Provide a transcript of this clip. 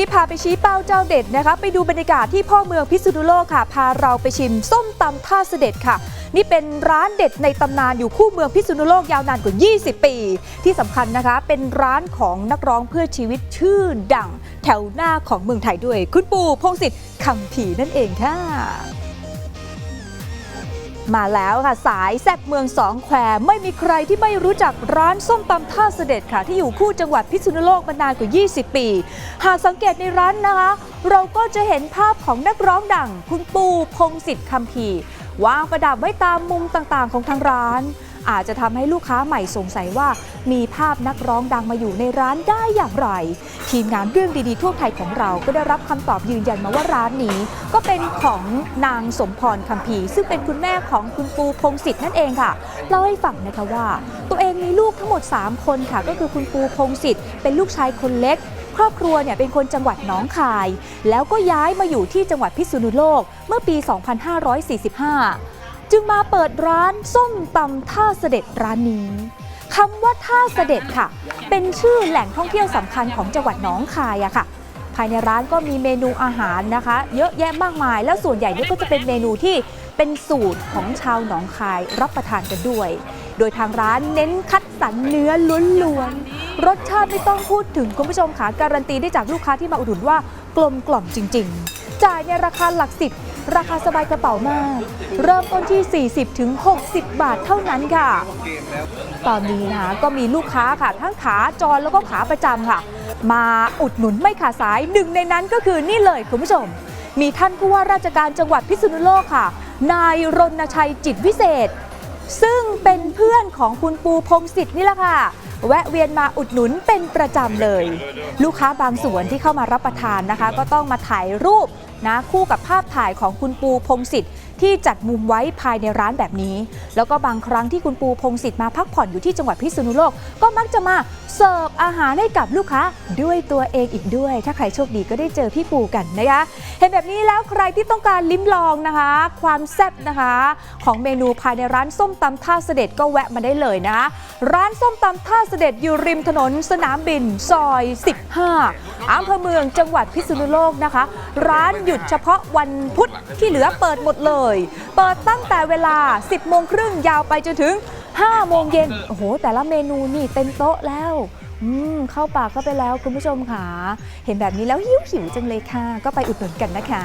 นี้พาไปชี้เป้าเจ้าเด็ดนะคะ ไปดูบรรยากาศที่พ่อเมืองพิษณุโลกค่ะ พาเราไปชิมส้มตำท่าเสด็จค่ะ นี่เป็นร้านเด็ดในตำนานอยู่คู่เมืองพิษณุโลกยาวนานกว่า 20 ปี ที่สำคัญนะคะ เป็นร้านของนักร้องเพื่อชีวิตชื่อดัง แถวหน้าของเมืองไทยด้วย คุณปู่พงศิษฐ์คำผีนั่นเองค่ะ มาแล้วค่ะสายแซ่บเมืองสองแควไม่มีใครที่ไม่รู้จักร้านส้มตำท่าเสด็จค่ะ ที่อยู่คู่จังหวัดพิษณุโลกมานานกว่า 20 ปี หากสังเกตในร้านนะคะ เราก็จะเห็นภาพของนักร้องดัง คุณปูพงศิษฐ์คำพีวางประดับไว้ตามมุมต่างๆของทางร้าน อาจจะทำให้ลูกค้าใหม่สงสัยว่า มีภาพนักร้องดังมาอยู่ในร้านได้อย่างไร ทีมงานเรื่องดีๆทั่วไทยของเราก็ได้รับคำตอบยืนยันมาว่าร้านนี้ ก็เป็นของนางสมพรคำพีร์ซึ่งเป็นคุณแม่ของคุณปูพงศิษฐ์นั่นเองค่ะเล่าให้ฟังนะคะว่า ตัวเองมีลูกทั้งหมด 3 คนค่ะ ก็คือคุณปูพงศิษฐ์เป็นลูกชายคนเล็กครอบครัวเนี่ยเป็นคนจังหวัดหนองคาย แล้วก็ย้ายมาอยู่ที่จังหวัดพิษณุโลกเมื่อปี 2545 จึงมาเปิดร้านส้มตำท่าเสด็จร้านนี้คำว่าท่าเสด็จค่ะ เป็นชื่อแหล่งท่องเที่ยวสำคัญของจังหวัดหนองคายอะค่ะ ภายในร้านก็มีเมนูอาหารนะคะ เยอะแยะมากมาย แล้วส่วนใหญ่นี่ก็จะเป็นเมนูที่เป็นสูตรของชาวหนองคายรับประทานกันด้วย โดยทางร้านเน้นคัดสรรเนื้อล้วนๆรสชาติไม่ต้องพูดถึงคุณผู้ชมค่ะการันตีได้จากลูกค้าที่มาอุดหนุนว่ากลมกล่อมจริง ๆ จ่ายในราคาหลักสิบ ราคาสบายกระเป๋ามาก เริ่มต้นที่ 40ถึง60 บาทเท่านั้นค่ะ ตอนนี้นะคะก็มีลูกค้าค่ะ ทั้งขาจรแล้วก็ขาประจำค่ะ มาอุดหนุนไม่ขาดสายหนึ่งในนั้นก็คือนี่เลยคุณผู้ชม มีท่านผู้ว่าราชการจังหวัดพิษณุโลกค่ะ นายรณชัยจิตวิเศษ ซึ่งเป็นเพื่อนของคุณปูพงศิษฐ์นี่แหละค่ะ แวะเวียนมาอุดหนุนเป็นประจำเลย ลูกค้าบางส่วนที่เข้ามารับประทานนะคะ ก็ต้องมาถ่ายรูปนะคู่กับภาพถ่ายของคุณปูพงศิษฐ์ ที่จัดมุมไว้ภายในร้านแบบนี้ แล้วก็บางครั้งที่คุณปูพงศิษฐ์มาพักผ่อนอยู่ที่จังหวัดพิษณุโลก ก็มักจะมาเสิร์ฟอาหารให้กับลูกค้าด้วยตัวเองอีกด้วย ถ้าใครโชคดีก็ได้เจอพี่ปูกันนะคะ เห็นแบบนี้แล้วใครที่ต้องการลิ้มลองนะคะ ความแซ่บนะคะ ของเมนูภายในร้านส้มตำท่าเสด็จก็แวะมาได้เลยนะ ร้านส้มตำท่าเสด็จอยู่ริมถนนสนามบินซอย 15อำเภอเมืองจังหวัดพิษณุโลกนะคะ ร้านหยุดเฉพาะวันพุธที่เหลือเปิดหมดเลยเปิดตั้งแต่เวลา 10 โมงครึ่งยาวไปจนถึง 5 โมงเย็น โอ้โห แต่ละเมนูนี่เต็มโต๊ะแล้วอืมเข้าปากเข้าไปแล้วคุณผู้ชมค่ะ เห็นแบบนี้แล้วหิวหิวจังเลยค่ะ ก็ไปอุดหนุนกันนะคะ